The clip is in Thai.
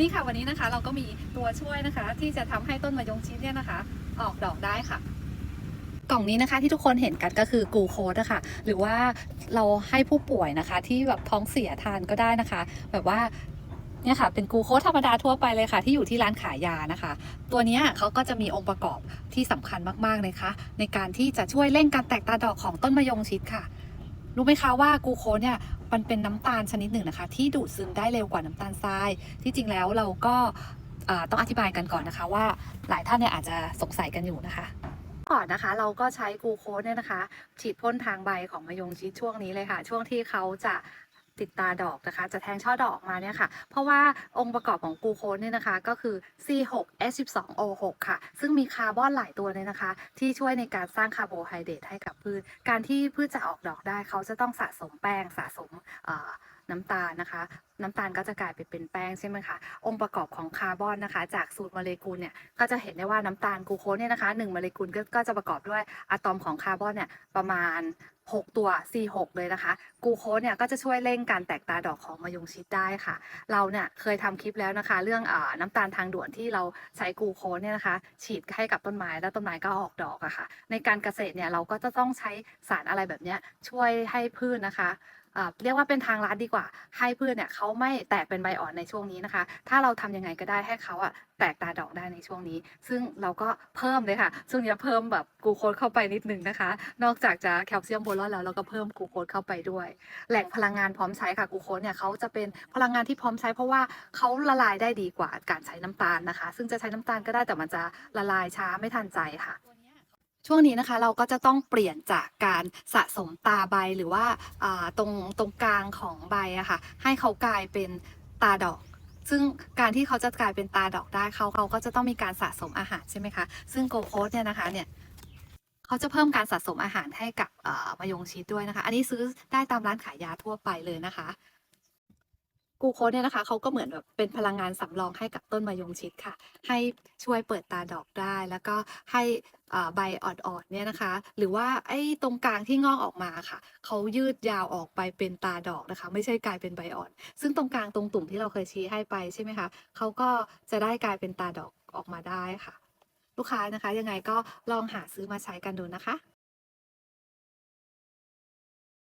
นี่ค่ะวันนี้นะคะเราก็มีตัวช่วยนะคะ ที่จะทำให้ต้นมะยงชิดเนี่ยนะคะ ออกดอกได้ค่ะ กล่องนี้นะคะที่ทุกคนเห็นกันก็คือกูโคสอะคะหรือว่าเราให้ผู้ป่วยนะคะ ที่แบบท้องเสียทานก็ได้นะคะ แบบว่าเนี่ยค่ะเป็นกูโคสธรรมดาทั่วไปเลยค่ะ ที่อยู่ที่ร้านขายยานะคะ ตัวนี้เขาก็จะมีองค์ประกอบที่สำคัญมากๆเลยค่ะในการที่จะช่วยเร่งการแตกตาดอกของต้นมะยงชิดค่ะรู้ไหมคะว่ากูโคเนี่ย มันเป็นน้ำตาลชนิดหนึ่งนะคะ ที่ดูดซึมได้เร็วกว่าน้ำตาลทราย ที่จริงแล้วเราก็ต้องอธิบายกันก่อนนะคะว่าหลายท่านเนี่ยอาจจะสงสัยกันอยู่นะคะก่อนนะคะเราก็ใช้กูโคสเนี่ยนะคะ ฉีดพ่นทางใบของมะยงชิดช่วงนี้เลยค่ะ ช่วงที่เขาจะ ติดตาดอกนะคะ จะแทงช่อดอกมาเนี่ยค่ะ เพราะว่าองค์ประกอบของกูโคสเนี่ยนะคะก็คือ C6H12O6 ค่ะ ซึ่งมีคาร์บอนหลายตัวเลยนะคะ ที่ช่วยในการสร้างคาร์โบไฮเดรตให้กับพืช การที่พืชจะออกดอกได้เขาจะต้องสะสมแป้งสะสมน้ำตาลนะคะ น้ำตาลก็จะกลายไปเป็นแป้งใช่ไหมคะ องค์ประกอบของคาร์บอนนะคะ จากสูตรโมเลกุลเนี่ย ก็จะเห็นได้ว่าน้ำตาลกูโคสเนี่ยนะคะ1โมเลกุลก็จะประกอบด้วยอะตอมของคาร์บอนเนี่ยประมาณ 6 ตัว C6 เลยนะคะ กูโคสเนี่ยก็จะช่วยเร่งการแตกตาดอกของมะยงชิดได้ค่ะ เราเนี่ยเคยทำคลิปแล้วนะคะ เรื่องอน้ำตาลทางด่วนที่เราใช้กูโคสเนี่ยนะคะ ฉีดให้กับต้นไม้แล้วต้นไม้ก็ออกดอกอะค่ะ ในการเกษตรเนี่ยเราก็จะต้องใช้สารอะไรแบบเนี้ยช่วยให้พืชนะคะ เรียกว่าเป็นทางลัดดีกว่า ให้พืชเนี่ยเขาไม่แตกเป็นใบอ่อนในช่วงนี้นะคะ ถ้าเราทำยังไงก็ได้ให้เขาอะแตกตาดอกได้ในช่วงนี้ ซึ่งเราก็เพิ่มเลยค่ะ ช่วงนี้เพิ่มแบบกูโคสเข้าไปนิดนึงนะคะ นอกจากจะแคลเซียมโบรอนแล้วเราก็เพิ่มกูโคสเข้าไปด้วย แหล่งพลังงานพร้อมใช้ค่ะกูโคสเนี่ยเขาจะเป็นพลังงานที่พร้อมใช้เพราะว่าเขาละลายได้ดีกว่าการใช้น้ำตาลนะคะ ซึ่งจะใช้น้ำตาลก็ได้แต่มันจะละลายช้าไม่ทันใจค่ะ ช่วงนี้นะคะเราก็จะต้องเปลี่ยนจากการสะสมตาใบหรือว่าาตรงตรงกลางของใบอะค่ะให้เขากลายเป็นตาดอก ซึ่งการที่เขาจะกลายเป็นตาดอกได้เขาเขาก็จะต้องมีการสะสมอาหารใช่ไหมคะซึ่งโกโคสเนี่ยนะคะเนี่ยเขาจะเพิ่มการสะสมอาหารให้กับมะยงชิดด้วยนะคะ อันนี้ซื้อได้ตามร้านขายยาทั่วไปเลยนะคะ กูโคเนี่ยนะคะเขาก็เหมือนแบบเป็นพลังงานสำรองให้กับต้นมะยงชิดค่ะ ให้ช่วยเปิดตาดอกได้ แล้วก็ให้ใบอ่อนๆเนี่ยนะคะ หรือว่าไอ้ตรงกลางที่งอกออกมาค่ะเขายืดยาวออกไปเป็นตาดอกนะคะ ไม่ใช่กลายเป็นใบอ่อน ซึ่งตรงกลางตรงตุ่มที่เราเคยชี้ให้ไปใช่ไหมคะเขาก็จะได้กลายเป็นตาดอกออกมาได้ค่ะ ลูกค้านะคะยังไงก็ลองหาซื้อมาใช้กันดูนะคะ